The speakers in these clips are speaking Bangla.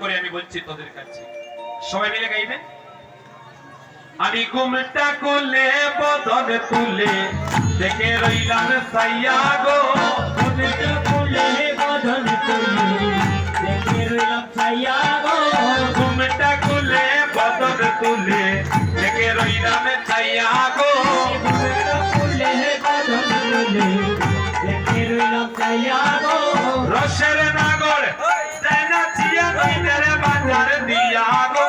করে আমি বলছি তোদের কাছে। সবাই মিলে গাইবে? আমি ঘুমটা কোলে বদন তুলে, দেখে রইলাম সাইয়া গো। ঘুমটা কোলে বদন তুলে, দেখে রইলাম সাইয়া গো। ঘুমটা কোলে বদন তুলে, দেখে রইলাম সাইয়া গো। ঘুমটা কোলে বদন তুলে, দেখে রইলাম সাইয়া গো। রসের নাগর দিয়া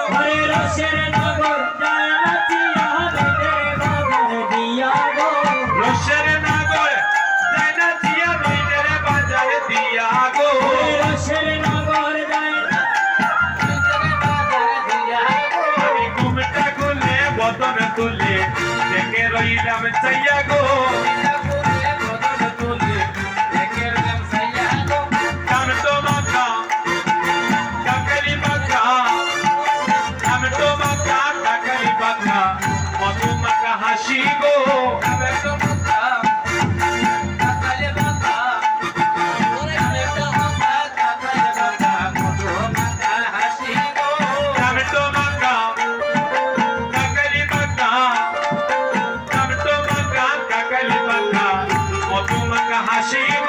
হাসি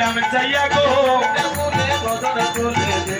la mesa y hago. La mujer,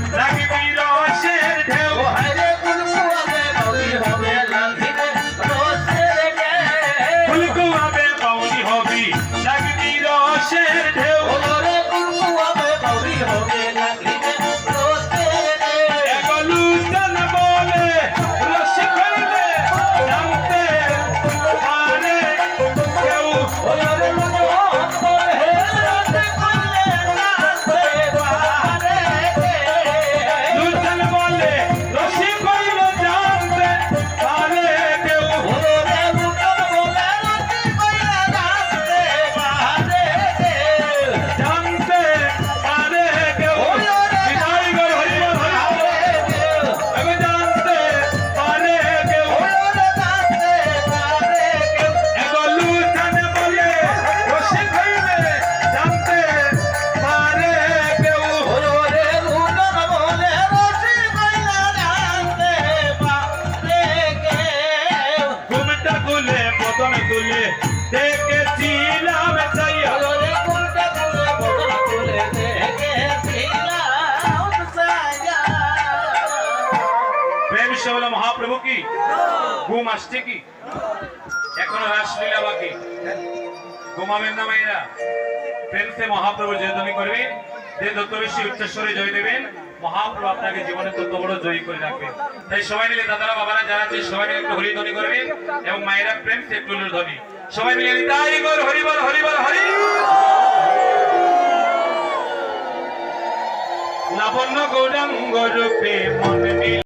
কি? ঘুম আসছে কি? এখনও রাসলীলা বাকি ঘুমাবেন না মাইরা প্রেম সে মহাপ্রভু জয় তুমি করবেন যে যত বেশি উচ্চস্বরে জয় দেবেন, মহাপ্রভু আপনাকে জীবনে তত বড় জয়ী করে রাখবেন তাই সবাই মিলে দাদারা, বাবারা যারা আছে, সবাই মিলে একটু হরিধ্বনি করবেন এবং মায়েরা প্রেম সে একটু ধ্বনি সবাই মিলে তাই গর হরিবল হরিবল হরি লাবণ্য গৌরাঙ্গ রূপে মন